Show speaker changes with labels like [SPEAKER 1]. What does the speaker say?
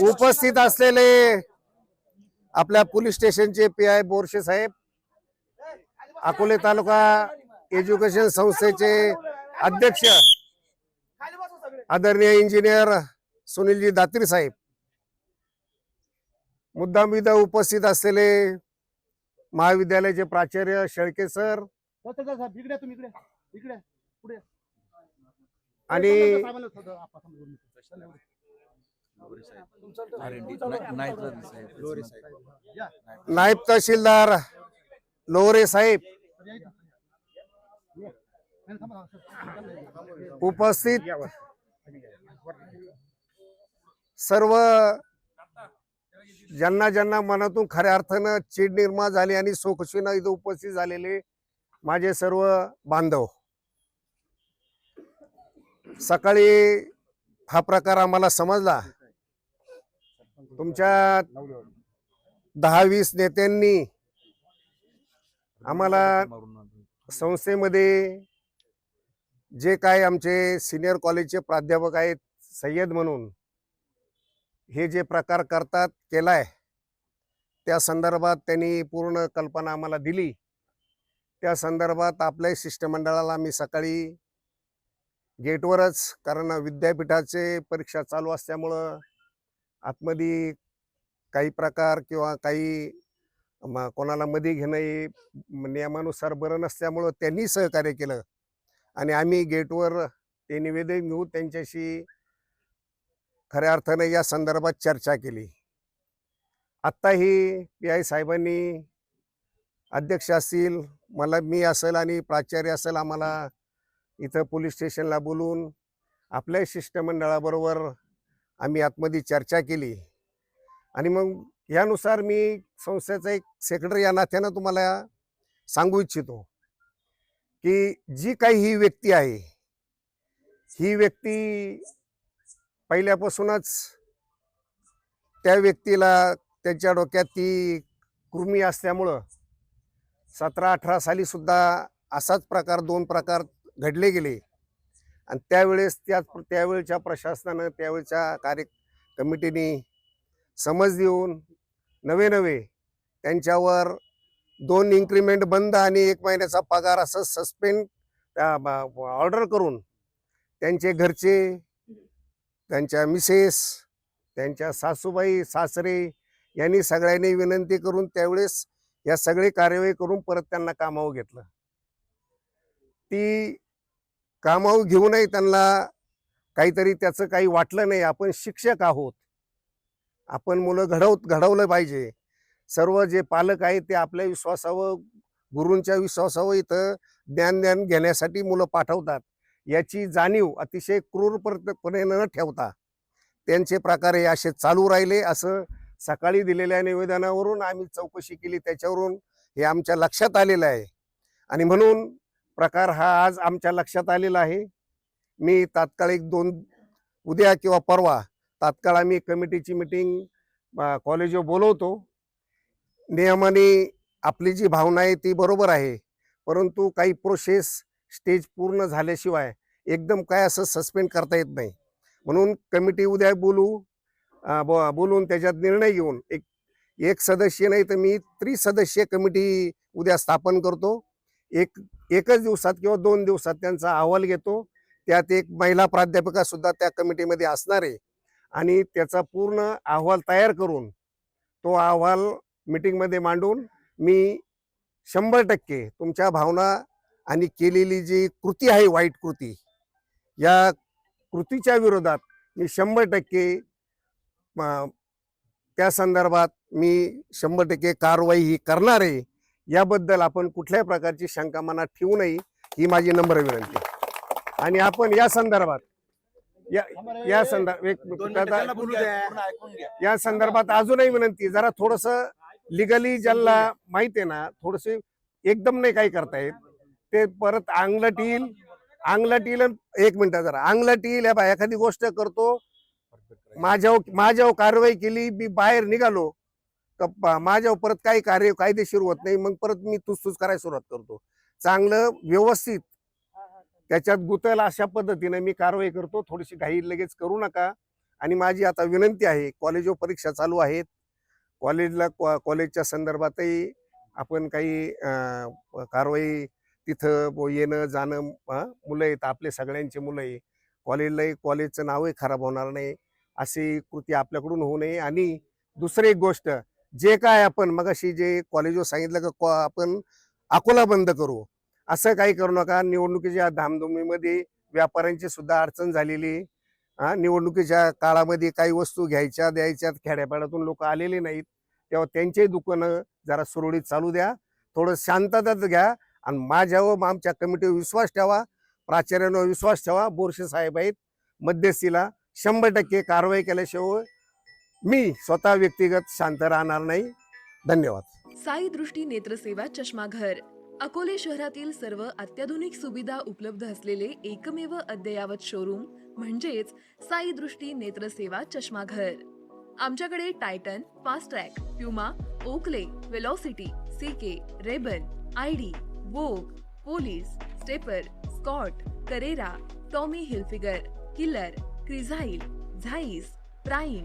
[SPEAKER 1] उपस्थित असलेले आपल्या पोलीस स्टेशनचे पी आय बोरशे साहेब अकोले तालुका एज्युकेशन संस्थेचे अध्यक्ष आदरणीय इंजिनियर सुनीलजी दात्री साहेब मुद्दाम विदा उपस्थित असलेले महाविद्यालयाचे प्राचार्य शेळके सर आणि
[SPEAKER 2] साहेबांना थोडं आपा- थांबा दोन मिनिटं. या.
[SPEAKER 1] नायब तहसीलदार लोहरे साहेब. उपस्थित सर्व ज्यांना ज्यांना मनातून खऱ्या अर्थानं चीड निर्माण झाली आणि सोखशीनं इथं उपस्थित झालेले माझे सर्व बांधव. सकाळी हा प्रकार आम्हाला समजला. तुमच्या दहा वीस नेत्यांनी आम्हाला संस्थेमध्ये जे काय आमचे सिनियर कॉलेजचे प्राध्यापक आहेत सय्यद म्हणून हे जे प्रकार करतात केलाय त्या संदर्भात त्यांनी पूर्ण कल्पना आम्हाला दिली. त्या संदर्भात आपल्या शिष्टमंडळाला मी सकाळी गेटवरच कारण विद्यापीठाचे परीक्षा चालू असल्यामुळं आतमध्ये काही प्रकार किंवा काही म- कोणाला मध्ये घेणं हे नियमानुसार बरं नसल्यामुळं त्यांनी सहकार्य केलं. आणि आम्ही गेटवर ते निवेदन घेऊन त्यांच्याशी खऱ्या अर्थानं या संदर्भात चर्चा केली. आत्ताही पी आय साहेबांनी अध्यक्ष असतील मला मी असेल आणि प्राचार्य असेल आम्हाला इथं पोलीस स्टेशनला बोलून आपल्या शिष्टमंडळाबरोबर आम्ही आतमध्ये चर्चा केली. आणि मग यानुसार मी संस्थेचा एक सेक्रेटरी या नात्यानं तुम्हाला सांगू इच्छितो की जी काही ही व्यक्ती आहे ही व्यक्ती पहिल्यापासूनच त्या व्यक्तीला त्यांच्या डोक्यात ती कृमी असल्यामुळं सतरा अठरा सालीसुद्धा असाच प्रकार दोन प्रकार घडले गेले. आणि त्यावेळेस त्या त्यावेळच्या प्रशासनानं त्यावेळच्या कार्य कमिटीने समज देऊन नवे नवे त्यांच्यावर दोन इन्क्रीमेंट बंद आणि एक महिन्याचा पगार असं सस्पेंड ऑर्डर करून त्यांचे घरचे त्यांच्या मिसेस त्यांच्या सासूबाई सासरे यांनी सगळ्यांनी विनंती करून त्यावेळेस या सगळी कार्यवाही करून परत त्यांना कामावर घेतलं. ती कामावर घेऊनही त्यांना. काहीतरी त्याचं काही वाटलं नाही. आपण शिक्षक आहोत. आपण मुलं घडव घडवलं पाहिजे. सर्व जे पालक आहेत ते आपल्या विश्वासावर गुरूंच्या विश्वासावर इथं ज्ञान ज्ञान घेण्यासाठी मुलं पाठवतात. याची जाणीव अतिशय क्रूरपणे न ठेवता त्यांचे प्रकार हे असे चालू राहिले असं सकाळी दिलेल्या निवेदनावरून आम्ही चौकशी केली. त्याच्यावरून हे आमच्या लक्षात आलेलं आहे. आणि म्हणून प्रकार हा आज आमच्या लक्षात आलेला आहे. मी तात्काळ एक दोन उद्या किंवा परवा तात्काळ आम्ही कमिटीची मिटिंग कॉलेजवर बोलवतो. नियमाने आपली जी भावना आहे ती बरोबर आहे. परंतु काही प्रोसेस स्टेज पूर्ण झाल्याशिवाय एकदम काय असं सस्पेंड करता येत नाही. म्हणून कमिटी उद्या बोलू ब- बोलून त्याच्यात निर्णय घेऊन एक एक सदस्य नाही तर मी त्रिसदस्यीय कमिटी उद्या स्थापन करतो. एक एकच दिवसात किंवा दोन दिवसात त्यांचा अहवाल घेतो. त्यात एक महिला प्राध्यापिका सुद्धा त्या कमिटीमध्ये असणार आहे. आणि त्याचा पूर्ण अहवाल तयार करून तो अहवाल मीटिंगमध्ये मांडून मी शंभर टक्के तुमच्या भावना आणि केलेली जी कृती आहे वाईट कृती या कृतीच्या विरोधात मी शंभर टक्के त्या संदर्भात मी शंभर टक्के कारवाई ही करणार आहे. याबद्दल आपण कुठल्याही प्रकारची शंका मनात ठेवू नये ही माझी नम्र विनंती. आणि आपण या संदर्भात या या संदर्भात एक. या संदर्भात अजूनही विनंती जरा थोडस लिगली ज्यांना माहीत आहे ना थोडस एकदम नाही काही करता येत. ते परत अंगलट येईल अंगलट येईल एक मिनिट जरा अंगलट येईल एखादी गोष्ट करतो माझ्यावर माझ्यावर कारवाई केली मी बाहेर निघालो माझ्यावर परत काही कार्य कायदेशीर होत नाही मग परत मी तुसतुस करायला सुरुवात करतो. चांगलं व्यवस्थित त्याच्यात गुतल अशा पद्धतीने मी कारवाई करतो. थोडीशी घाई लगेच करू नका. आणि माझी आता विनंती आहे कॉलेजवर परीक्षा चालू आहेत. कॉलेजला कॉ- कॉलेजच्या संदर्भातही आपण काही कारवाई तिथं येणं जाणं मुलं आहेत. आपले सगळ्यांचे मुलं आहे कॉलेजलाही कॉलेजचं नावही खराब होणार नाही. अशी कृती आपल्याकडून होऊ नये. आणि दुसरी एक गोष्ट जे काय आपण मगाशी जे कॉलेजवर सांगितलं का आपण अकोला बंद करू असं काही करू नका. निवडणुकीच्या धामधुमीमध्ये व्यापाऱ्यांची सुद्धा अडचण झालेली आहे. निवडणुकीच्या काळामध्ये काही वस्तू घ्यायच्या द्यायच्या खेड्यापाड्यातून लोक आलेले नाहीत. तेव्हा त्यांचेही दुकानं जरा सुरळीत चालू द्या. थोडं शांतताच घ्या आणि माझ्यावर आमच्या कमिटीवर विश्वास ठेवा. प्राचार्यांवर विश्वास ठेवा. बोरसे साहेब आहेत मध्यस्थीला. शंभर टक्के कारवाई केल्याशिवाय मी स्वतः व्यक्तिगत शांत राहणार नाही. धन्यवाद.
[SPEAKER 3] साई दृष्टी नेत्रसेवा चष्माघर. अकोले शहरातील सर्व अत्याधुनिक सुविधा उपलब्ध असलेले एकमेव अद्ययावत शोरूम म्हणजेच साई दृष्टी नेत्रसेवा चष्माघर. आमच्याकडे Titan Fastrack Puma Oakley Velocity CK Rayban I D Vogue Police Stepper Scott Carrera Tommy Hilfiger Killer Crizal Zeiss Prime